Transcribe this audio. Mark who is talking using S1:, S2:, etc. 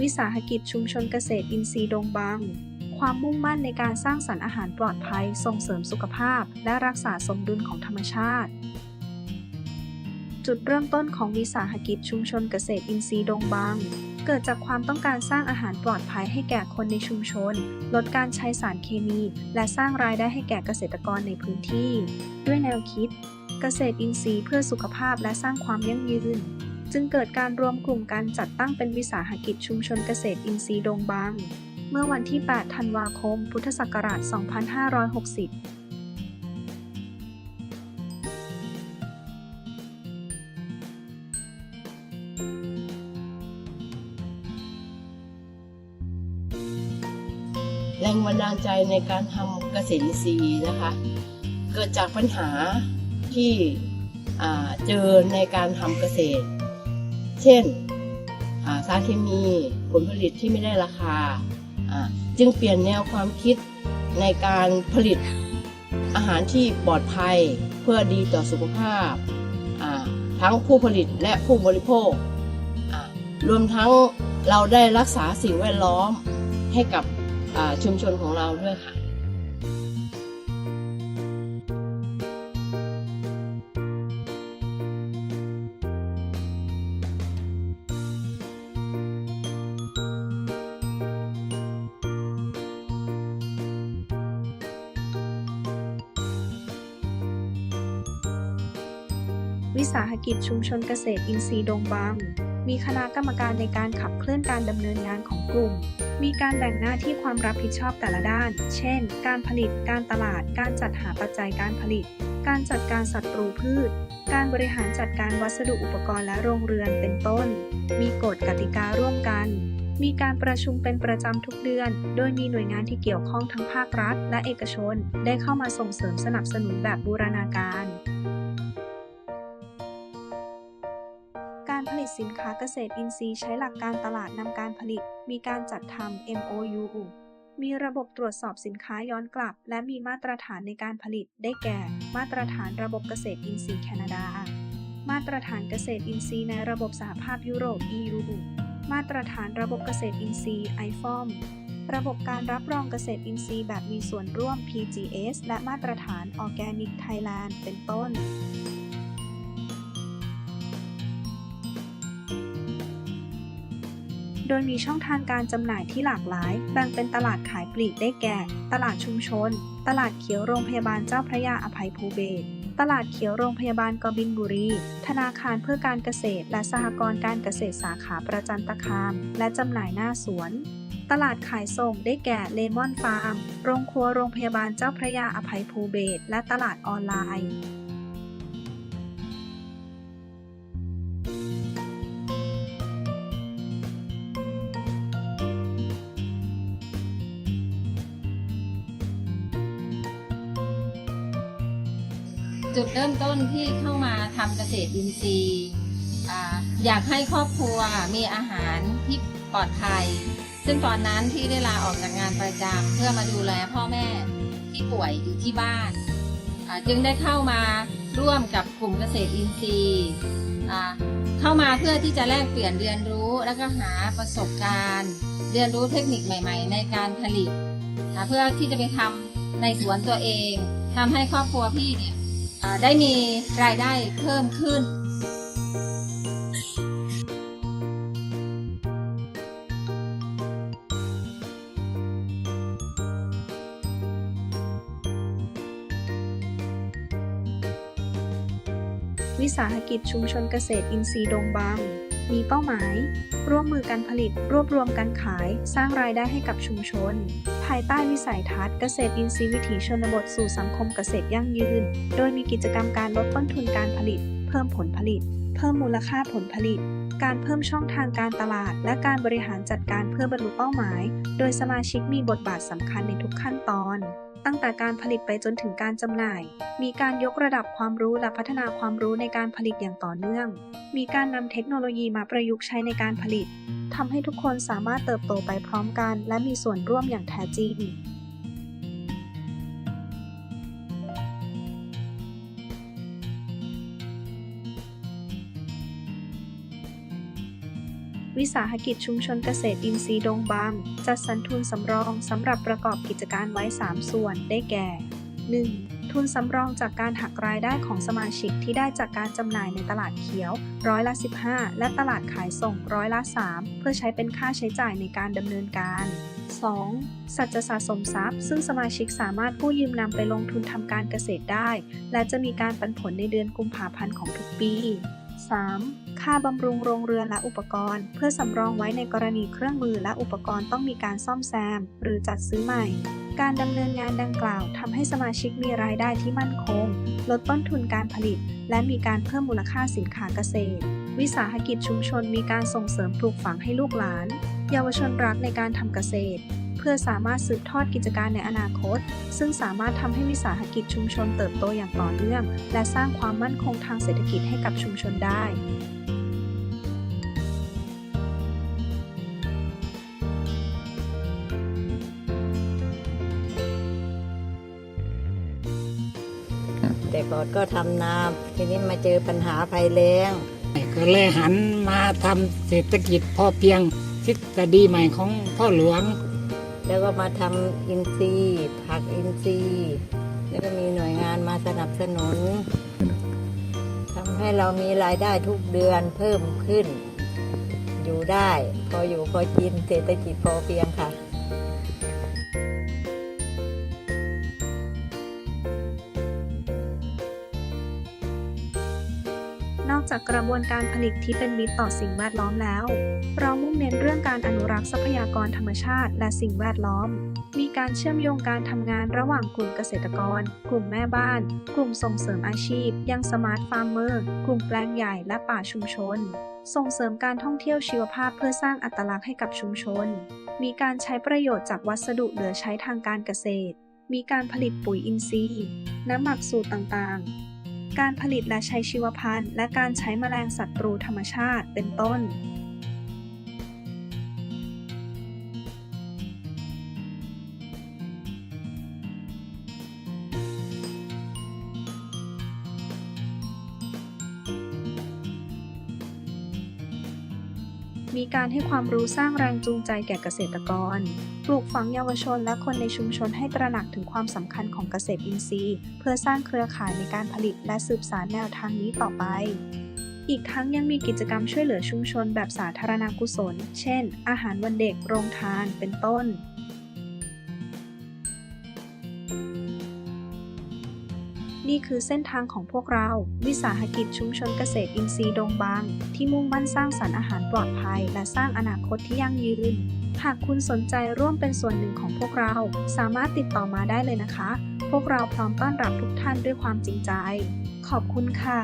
S1: วิสาหกิจชุมชนเกษตรอินทรีย์ดงบางความมุ่งมั่นในการสร้างสรรค์อาหารปลอดภัย ส่งเสริมสุขภาพ และรักษาสมดุลของธรรมชาติ จุดเริ่มต้นของวิสาหกิจชุมชนเกษตรอินทรีย์ดงบางเกิดจากความต้องการสร้างอาหารปลอดภัยให้แก่คนในชุมชน ลดการใช้สารเคมี และสร้างรายได้ให้แก่เกษตรกรในพื้นที่ ด้วยแนวคิด เกษตรอินทรีย์เพื่อสุขภาพและสร้างความยั่งยืน จึงเกิดการรวมกลุ่มการจัดตั้งเป็นวิสาหกิจชุมชนเกษตรอินทรีย์ดงบาง เมื่อวันที่ 8 ธันวาคม พุทธศักราช 2560
S2: แรงบันดาลใจในการทำเกษตรอินทรีย์นะคะ เกิดจากปัญหาที่เจอในการทำเกษตร เช่นสารเคมีผลผลิตที่ไม่ได้ราคา จึงเปลี่ยนแนวความคิดในการผลิตอาหารที่ปลอดภัยเพื่อดีต่อสุขภาพ ทั้งผู้ผลิตและผู้บริโภค รวมทั้งเราได้รักษาสิ่งแวดล้อมให้กับชุมชนของเราด้วยค่ะ
S1: วิสาหกิจชุมชนเกษตรอินทรีย์ดงบางมีคณะกรรมการในการขับเคลื่อนการดำเนินงานของกลุ่ม มีการแบ่งหน้าที่ความรับผิดชอบแต่ละด้าน เช่น การผลิต การตลาด การจัดหาปัจจัยการผลิต การจัดการศัตรูพืช การบริหารจัดการวัสดุอุปกรณ์และโรงเรือนเป็นต้น มีกฎกติการ่วมกัน มีการประชุมเป็นประจำทุกเดือน โดยมีหน่วยงานที่เกี่ยวข้องทั้งภาครัฐ และเอกชน ได้เข้ามาส่งเสริมสนับสนุนแบบบูรณาการ สินค้าเกษตรอินทรีย์ใช้หลักการตลาดนำการผลิต มีการจัดทำ MOU มีระบบตรวจสอบสินค้าย้อนกลับ และมีมาตรฐานในการผลิต ได้แก่ มาตรฐานระบบเกษตรอินทรีย์แคนาดา มาตรฐานเกษตรอินทรีย์ในระบบสหภาพยุโรป EU มาตรฐานระบบเกษตรอินทรีย์ IFOM ระบบการรับรองเกษตรอินทรีย์แบบมีส่วนร่วม PGS และมาตรฐาน Organic Thailand เป็นต้น โดยมีช่องทางการจำหน่ายที่หลากหลาย แบ่งเป็นตลาดขายปลีกได้แก่ ตลาดชุมชน ตลาดเขียวโรงพยาบาลเจ้าพระยาอภัยภูเบศตลาดเขียวโรงพยาบาลกบินบุรี ธนาคารเพื่อการเกษตร และสหกรณ์การเกษตรสาขาประจันตคาม และจำหน่ายหน้าสวน ตลาดขายส่งได้แก่เลมอนฟาร์ม โรงครัวโรงพยาบาลเจ้าพระยาอภัยภูเบศและตลาดออนไลน์
S3: จุดเริ่มต้นที่เข้ามาทำเกษตรอินทรีย์อยากให้ครอบครัวมีอาหารที่ปลอดภัย ซึ่งตอนนั้นที่ได้ลาออกจากงานประจำเพื่อมาดูแลพ่อแม่ที่ป่วยอยู่ที่บ้าน จึงได้เข้ามาร่วมกับกลุ่มเกษตรอินทรีย์เข้ามาเพื่อที่จะแลกเปลี่ยนเรียนรู้แล้วก็หาประสบการณ์ เรียนรู้เทคนิคใหม่ ๆ ในการผลิต เพื่อที่จะไปทำในสวนตัวเองทำให้ครอบครัวพี่เนี่ย ได้มีรายได้เพิ่มขึ้น
S1: วิสาหกิจชุมชนเกษตรอินทรีย์ดงบาง มีเป้าหมาย ร่วมมือการผลิต รวบรวมการขาย สร้างรายได้ให้กับชุมชนภายใต้วิสัยทัศน์เกษตรอินทรีย์วิถีชนบทสู่สังคมเกษตรยั่งยืน โดยมีกิจกรรมการลดต้นทุนการผลิต เพิ่มผลผลิต เพิ่มมูลค่าผลผลิต การเพิ่มช่องทางการตลาด และการบริหารจัดการเพื่อบรรลุเป้าหมาย โดยสมาชิกมีบทบาทสำคัญในทุกขั้นตอนตั้งแต่การผลิตไปจนถึงการจำหน่าย มีการยกระดับความรู้และพัฒนาความรู้ในการผลิตอย่างต่อเนื่อง มีการนำเทคโนโลยีมาประยุกต์ใช้ในการผลิต ทำให้ทุกคนสามารถเติบโตไปพร้อมกัน และมีส่วนร่วมอย่างแท้จริงวิสาหกิจชุมชนเกษตรอินทรีย์ดงบางจัดสรรทุนสำรองสำหรับประกอบกิจการไว้ 3 ส่วนได้แก่ 1. ทุนสำรองจากการหักรายได้ของสมาชิกที่ได้จากการจำหน่ายในตลาดเขียว ร้อยละ 15 และตลาดขายส่งร้อยละ 3 เพื่อใช้เป็นค่าใช้จ่ายในการดำเนินการ 2. สัจจะสะสมทรัพย์ ซึ่งสมาชิกสามารถกู้ยืมนำไปลงทุนทำการเกษตรได้ และจะมีการปันผลในเดือนกุมภาพันธ์ของทุกปี 3. ค่าบำรุงโรงเรือนและอุปกรณ์ เพื่อสำรองไว้ในกรณีเครื่องมือและอุปกรณ์ต้องมีการซ่อมแซม หรือจัดซื้อใหม่ การดำเนินงานดังกล่าวทำให้สมาชิกมีรายได้ที่มั่นคง ลดต้นทุนการผลิต และมีการเพิ่มมูลค่าสินค้าเกษตร วิสาหกิจชุมชนมีการส่งเสริมปลูกฝังให้ลูกหลาน เยาวชนรักในการทำเกษตร เพื่อสามารถสืบทอดกิจการในอนาคต ซึ่งสามารถทำให้วิสาหกิจชุมชนเติบโตอย่างต่อเนื่อง และสร้างความมั่นคงทางเศรษฐกิจให้กับชุมชนได้
S4: ก่อนก็ทำนาทีนี้มาเจอปัญหาภัยแล้ง
S5: ก็เลยหันมาทำเศรษฐกิจพอเพียงทฤษฎีใหม่ของพ่อหลวง
S4: แล้วก็มาทำอินทรีย์ผักอินทรีย์แล้วก็มีหน่วยงานมาสนับสนุนทำให้เรามีรายได้ทุกเดือนเพิ่มขึ้น อยู่ได้ พออยู่พอกินเศรษฐกิจพอเพียงค่ะ
S1: จากกระบวนการผลิตที่เป็นมิตรต่อสิ่งแวดล้อมแล้ว เรามุ่งเน้นเรื่องการอนุรักษ์ทรัพยากรธรรมชาติและสิ่งแวดล้อม มีการเชื่อมโยงการทำงานระหว่างกลุ่มเกษตรกร กลุ่มแม่บ้าน กลุ่มส่งเสริมอาชีพ ยังสมาร์ทฟาร์มเมอร์ กลุ่มแปลงใหญ่และป่าชุมชน ส่งเสริมการท่องเที่ยวชีวภาพเพื่อสร้างอัตลักษณ์ให้กับชุมชน มีการใช้ประโยชน์จากวัสดุเหลือใช้ทางการเกษตร มีการผลิตปุ๋ยอินทรีย์ น้ำหมักสูตรต่างๆ การผลิตและใช้ชีวพันธุ์ และการใช้แมลงศัตรูธรรมชาติ เป็นต้น มีการให้ความรู้สร้างแรงจูงใจแก่เกษตรกร ปลูกฝังเยาวชนและคนในชุมชนให้ตระหนักถึงความสำคัญของเกษตรอินทรีย์ เพื่อสร้างเครือข่ายในการผลิตและสืบสานแนวทางนี้ต่อไป อีกทั้งยังมีกิจกรรมช่วยเหลือชุมชนแบบสาธารณกุศล เช่น อาหารวันเด็ก โรงทาน เป็นต้น นี่คือเส้นทางของพวกเรา วิสาหกิจชุมชนเกษตรอินทรีย์ดงบาง ที่มุ่งมั่นสร้างสรรค์อาหารปลอดภัย และสร้างอนาคตที่ยั่งยืน หากคุณสนใจร่วมเป็นส่วนหนึ่งของพวกเรา สามารถติดต่อมาได้เลยนะคะ พวกเราพร้อมต้อนรับทุกท่านด้วยความจริงใจ ขอบคุณค่ะ